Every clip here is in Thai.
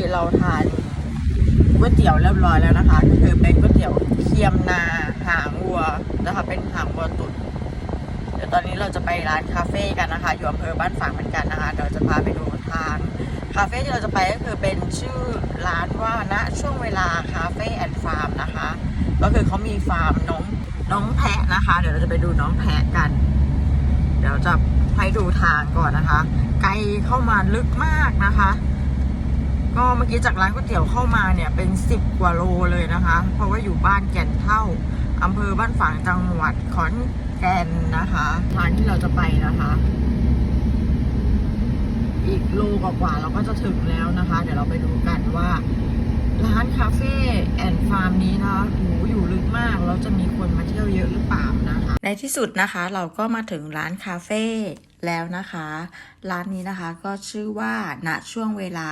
ี้เราทานก๋วยเตี๋ยวเรียบร้อยแล้วนะคะก็คือเป็นก๋วยเตี๋ยวเคียมนาหางวัวนะคะ เป็นหางวัวตุ๋นเดี๋ยวตอนนี้เราจะไปร้านคาเฟ่กันนะคะ อยู่อำเภอบ้านฝางเหมือนกันนะคะ เดี๋ยวจะพาไปดูทางคาเฟ่ที่เราจะไปก็คือเป็นชื่อร้านว่าณช่วงเวลาคาเฟ่แอนด์ฟาร์มนะคะ ก็คือเขามีฟาร์มน้องน้องแพะนะคะ เดี๋ยวเราจะไปดูน้องแพะกัน เดี๋ยวจะให้ดูทางก่อนนะคะ ไกลเข้ามาลึกมากนะคะ ก็เมื่อกี้จากร้านก๋วยเตี๋ยวเข้ามาเนี่ยเป็นสิบกว่าโลเลยนะคะ เพราะว่าอยู่บ้านแก่นเท่าอำเภอบ้านฝางจังหวัดขอนแก่นนะคะทางที่เราจะไปนะคะ อีกโลกว่าเราก็จะถึงแล้วนะคะ เดี๋ยวเราไปดูกันว่าร้านคาเฟ่แอนฟาร์มนี้นะโหอยู่ลึกมาก แล้วจะมีคนมาเที่ยวเยอะหรือเปล่านะคะ ในที่สุดนะคะ เราก็มาถึงร้านคาเฟ่แล้วนะคะ ร้านนี้นะคะก็ชื่อว่าณช่วงเวลา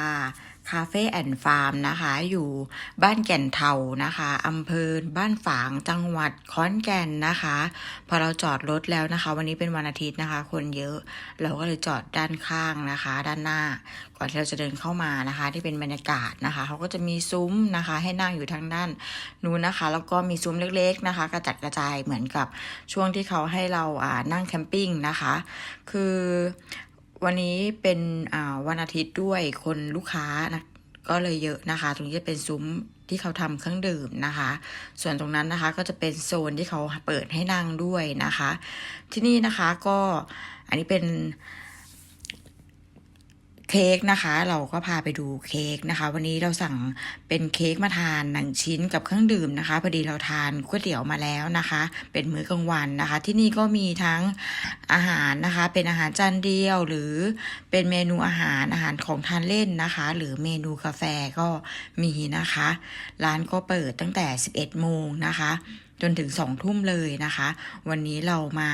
คาเฟ่แอนด์ฟาร์มนะคะ อยู่บ้านแก่นเทานะคะอำเภอบ้านฝางจังหวัดขอนแก่นนะคะ พอเราจอดรถแล้วนะคะ วันนี้เป็นวันอาทิตย์นะคะ คนเยอะเราก็เลยจอดด้านข้างนะคะ ด้านหน้า ก่อนที่เราจะเดินเข้ามานะคะ ที่เป็นบรรยากาศนะคะเขาก็จะมีซุ้มนะคะ ให้นั่งอยู่ทางด้านนู้นนะคะ แล้วก็มีซุ้มเล็กๆนะคะ กระจัดกระจายเหมือนกับช่วงที่เขาให้เราอ่านั่งแคมปิ้งนะคะ คือ วันนี้เป็นวันอาทิตย์ด้วยคนลูกค้านะก็เลยเยอะนะคะ ตรงนี้จะเป็นซุ้มที่เขาทำเครื่องดื่มนะคะ ส่วนตรงนั้นนะคะก็จะเป็นโซนที่เขาเปิดให้นั่งด้วยนะคะ ที่นี่นะคะก็อันนี้เป็น เค้กนะคะ เราก็พาไปดูเค้กนะคะ วันนี้เราสั่งเป็นเค้กมาทานหนึ่งชิ้นกับเครื่องดื่มนะคะพอดีเราทานก๋วยเตี๋ยวมาแล้วนะคะ เป็นมื้อกลางวันนะคะ ที่นี่ก็มีทั้งอาหารนะคะ เป็นอาหารจานเดียว หรือเป็นเมนูอาหารอาหารของทานเล่นนะคะ หรือเมนูกาแฟก็มีนะคะ ร้านก็เปิดตั้งแต่ 11โมงนะคะ จนถึง2ทุ่มเลยนะคะ วันนี้เรามา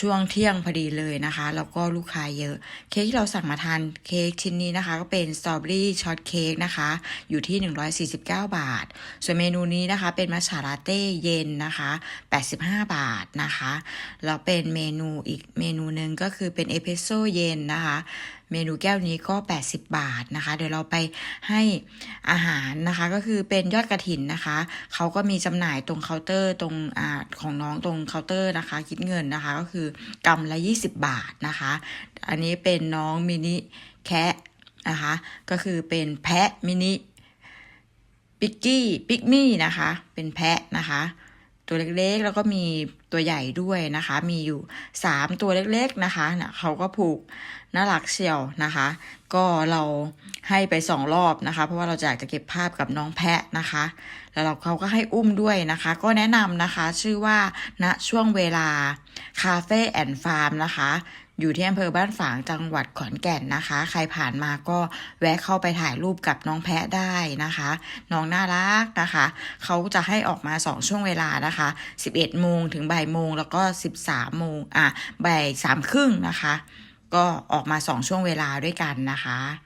ช่วงเที่ยงพอดีเลยนะคะ แล้วก็ลูกค้าเยอะ เค้กที่เราสั่งมาทานเค้กชิ้นนี้นะคะ ก็เป็นสตรอเบอรี่ช็อตเค้กนะคะ อยู่ที่ 149 บาท ส่วนเมนูนี้นะคะ เป็นมัชฉาลาเต้เย็นนะคะ 85 บาทนะคะแล้วเป็นเมนูอีกเมนูหนึ่งก็คือเป็นเอสเปรสโซ่เย็นนะคะ เมนูแก้วนี้ก็ 80 บาทนะคะ เดี๋ยวเราไปให้อาหารนะคะ ก็คือเป็นยอดกระถินนะคะ เขาก็มีจำหน่ายตรงเคาน์เตอร์ตรงอของน้องตรงเคาน์เตอร์นะคะ คิดเงินนะคะก็คือกำละ 20 บาทนะคะ อันนี้เป็นน้องมินิแคะนะคะ ก็คือเป็นแพะมินิปิกกี้ปิกมี่นะคะ เป็นแพะนะคะ ตัวเล็กๆ แล้วก็มีตัวใหญ่ด้วยนะคะ มีอยู่ 3 ตัวเล็กๆนะคะเนี่ยเขาก็ผูกน่ารักเชียวนะคะ ก็เราให้ไปสองรอบนะคะ เพราะว่าเราอยากจะเก็บภาพกับน้องแพะนะคะ แล้วเราเขาก็ให้อุ้มด้วยนะคะ ก็แนะนำนะคะชื่อว่าณช่วงเวลาคาเฟ่แอนด์ฟาร์มนะคะ อยู่ที่อำเภอบ้านฝางจังหวัดขอนแก่นนะคะ ใครผ่านมาก็แวะเข้าไปถ่ายรูปกับน้องแพะได้นะคะ น้องน่ารักนะคะ เขาจะให้ออกมา 2 ช่วงเวลานะคะ 11โมงถึงบ่ายโมงแล้วก็ 13โมงอะบ่ายสามครึ่งนะคะ ก็ออกมา 2 ช่วงเวลาด้วยกันนะคะ